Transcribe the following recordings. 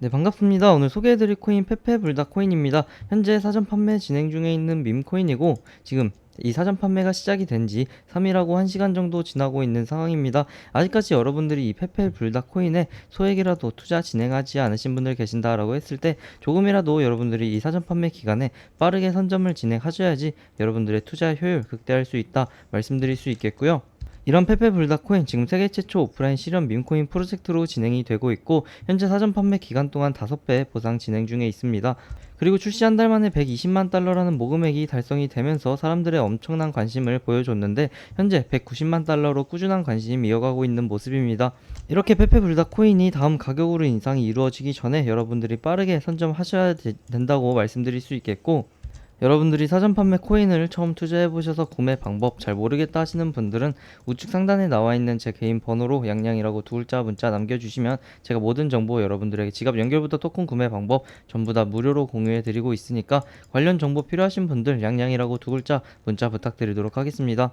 네, 반갑습니다. 오늘 소개해드릴 코인 페페불다 코인입니다. 현재 사전 판매 진행 중에 있는 밈 코인이고, 지금 이 사전 판매가 시작이 된 지 3일하고 1시간 정도 지나고 있는 상황입니다. 아직까지 여러분들이 이 페페불다 코인에 소액이라도 투자 진행하지 않으신 분들 계신다라고 했을 때 조금이라도 여러분들이 이 사전 판매 기간에 빠르게 선점을 진행하셔야지 여러분들의 투자 효율 극대화할 수 있다 말씀드릴 수 있겠고요. 이런 페페불다코인 지금 세계 최초 오프라인 실현 밈코인 프로젝트로 진행이 되고 있고 현재 사전 판매 기간 동안 5배 보상 진행 중에 있습니다. 그리고 출시 한 달 만에 120만 달러라는 모금액이 달성이 되면서 사람들의 엄청난 관심을 보여줬는데 현재 190만 달러로 꾸준한 관심 이어가고 있는 모습입니다. 이렇게 페페불다 코인이 다음 가격으로 인상이 이루어지기 전에 여러분들이 빠르게 선점하셔야 되- 된다고 말씀드릴 수 있겠고 여러분들이 사전 판매 코인을 처음 투자해 보셔서 구매 방법 잘 모르겠다 하시는 분들은 우측 상단에 나와 있는 제 개인 번호로 양양이라고 두 글자 문자 남겨주시면 제가 모든 정보 여러분들에게 지갑 연결부터 토큰 구매 방법 전부 다 무료로 공유해 드리고 있으니까 관련 정보 필요하신 분들 양양이라고 두 글자 문자 부탁드리도록 하겠습니다.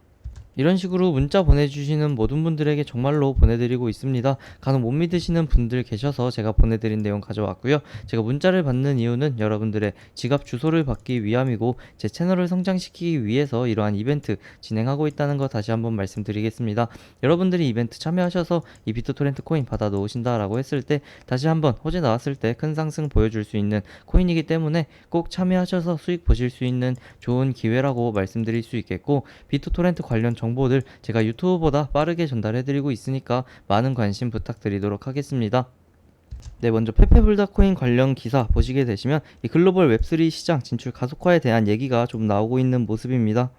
이런 식으로 문자 보내주시는 모든 분들에게 정말로 보내드리고 있습니다. 간혹 못 믿으시는 분들 계셔서 제가 보내드린 내용 가져왔고요. 제가 문자를 받는 이유는 여러분들의 지갑 주소를 받기 위함이고 제 채널을 성장시키기 위해서 이러한 이벤트 진행하고 있다는 거 다시 한번 말씀드리겠습니다. 여러분들이 이벤트 참여하셔서 이 비트토렌트 코인 받아 놓으신다라고 했을 때 다시 한번 호재 나왔을 때 큰 상승 보여줄 수 있는 코인이기 때문에 꼭 참여하셔서 수익 보실 수 있는 좋은 기회라고 말씀드릴 수 있겠고 비트토렌트 관련 정보들 제가 유튜브보다 빠르게 전달해드리고 있으니까 많은 관심 부탁드리도록 하겠습니다. 네, 먼저 페페불다 코인 관련 기사 보시게 되시면 이 글로벌 웹3 시장 진출 가속화에 대한 얘기가 좀 나오고 있는 모습입니다.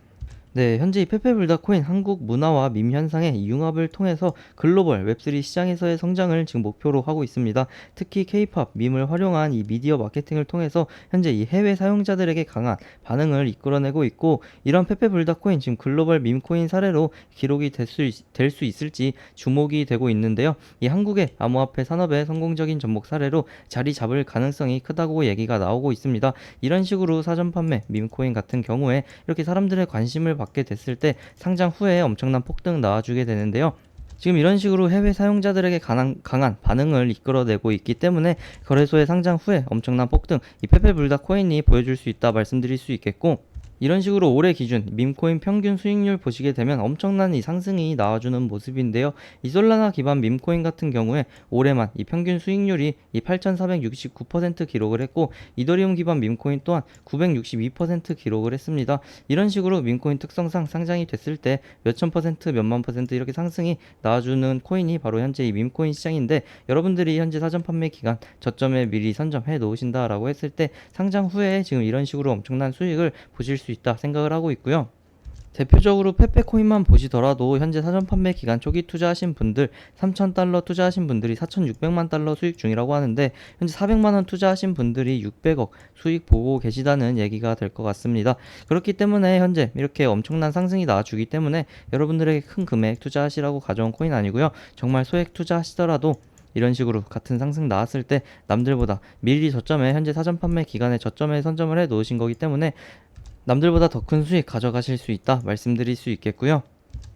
네, 현재 이 페페불다 코인 한국 문화와 밈 현상의 융합을 통해서 글로벌 웹3 시장에서의 성장을 지금 목표로 하고 있습니다. 특히 K-팝 밈을 활용한 이 미디어 마케팅을 통해서 현재 이 해외 사용자들에게 강한 반응을 이끌어내고 있고 이런 페페불다 코인 지금 글로벌 밈 코인 사례로 기록이 될수 될 수 있을지 주목이 되고 있는데요. 이 한국의 암호화폐 산업의 성공적인 접목 사례로 자리 잡을 가능성이 크다고 얘기가 나오고 있습니다. 이런 식으로 사전 판매 밈 코인 같은 경우에 이렇게 사람들의 관심을 받게 됐을 때 상장 후에 엄청난 폭등 나와주게 되는데요. 지금 이런 식으로 해외 사용자들에게 강한, 강한 반응을 이끌어내고 있기 때문에 거래소의 상장 후에 엄청난 폭등, 이 페페불다 코인이 보여줄 수 있다 말씀드릴 수 있겠고, 이런 식으로 올해 기준 밈코인 평균 수익률 보시게 되면 엄청난 이 상승이 나와주는 모습인데요. 이 솔라나 기반 밈코인 같은 경우에 올해만 이 평균 수익률이 이 8,469% 기록을 했고 이더리움 기반 밈코인 또한 962% 기록을 했습니다. 이런 식으로 밈코인 특성상 상장이 됐을 때 몇천 퍼센트, 몇만 퍼센트 이렇게 상승이 나와주는 코인이 바로 현재 이 밈코인 시장인데 여러분들이 현재 사전 판매 기간 저점에 미리 선점해 놓으신다라고 했을 때 상장 후에 지금 이런 식으로 엄청난 수익을 보실 수 있다 생각을 하고 있고요. 대표적으로 페페코인만 보시더라도 현재 사전 판매 기간 초기 투자하신 분들 3,000달러 투자하신 분들이 4,600만 달러 수익 중이라고 하는데 현재 400만 원 투자하신 분들이 600억 수익 보고 계시다는 얘기가 될 것 같습니다. 그렇기 때문에 현재 이렇게 엄청난 상승이 나와주기 때문에 여러분들에게 큰 금액 투자하시라고 가져온 코인 아니고요. 정말 소액 투자하시더라도 이런 식으로 같은 상승 나왔을 때 남들보다 미리 저점에 현재 사전 판매 기간에 저점에 선점을 해 놓으신 거기 때문에 남들보다 더 큰 수익 가져가실 수 있다 말씀드릴 수 있겠고요.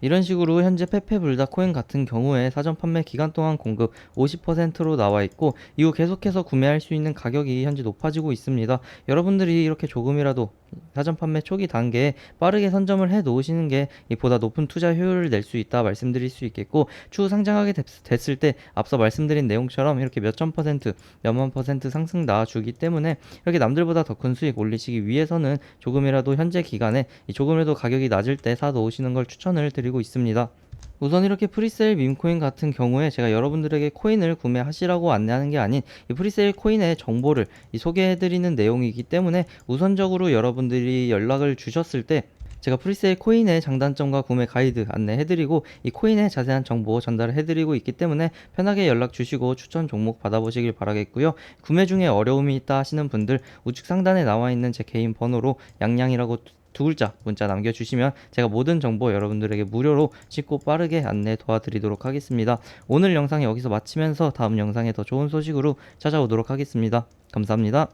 이런 식으로 현재 페페불다 코인 같은 경우에 사전 판매 기간 동안 공급 50%로 나와 있고 이후 계속해서 구매할 수 있는 가격이 현재 높아지고 있습니다. 여러분들이 이렇게 조금이라도 사전 판매 초기 단계에 빠르게 선점을 해 놓으시는 게 보다 높은 투자 효율을 낼 수 있다 말씀드릴 수 있겠고 추후 상장하게 됐, 됐을 때 앞서 말씀드린 내용처럼 이렇게 몇천 퍼센트, 몇만 퍼센트 상승 나와주기 때문에 이렇게 남들보다 더 큰 수익 올리시기 위해서는 조금이라도 현재 기간에 이 조금이라도 가격이 낮을 때 사 놓으시는 걸 추천을 드리고 있습니다. 우선 이렇게 프리세일 밈코인 같은 경우에 제가 여러분들에게 코인을 구매하시라고 안내하는 게 아닌 이 프리세일 코인의 정보를 이 소개해드리는 내용이기 때문에 우선적으로 여러분들이 연락을 주셨을 때 제가 프리세일 코인의 장단점과 구매 가이드 안내해드리고 이 코인의 자세한 정보 전달해드리고 있기 때문에 편하게 연락 주시고 추천 종목 받아보시길 바라겠고요. 구매 중에 어려움이 있다 하시는 분들 우측 상단에 나와 있는 제 개인 번호로 양양이라고 두 글자 문자 남겨주시면 제가 모든 정보 여러분들에게 무료로 쉽고 빠르게 안내 도와드리도록 하겠습니다. 오늘 영상 여기서 마치면서 다음 영상에 더 좋은 소식으로 찾아오도록 하겠습니다. 감사합니다.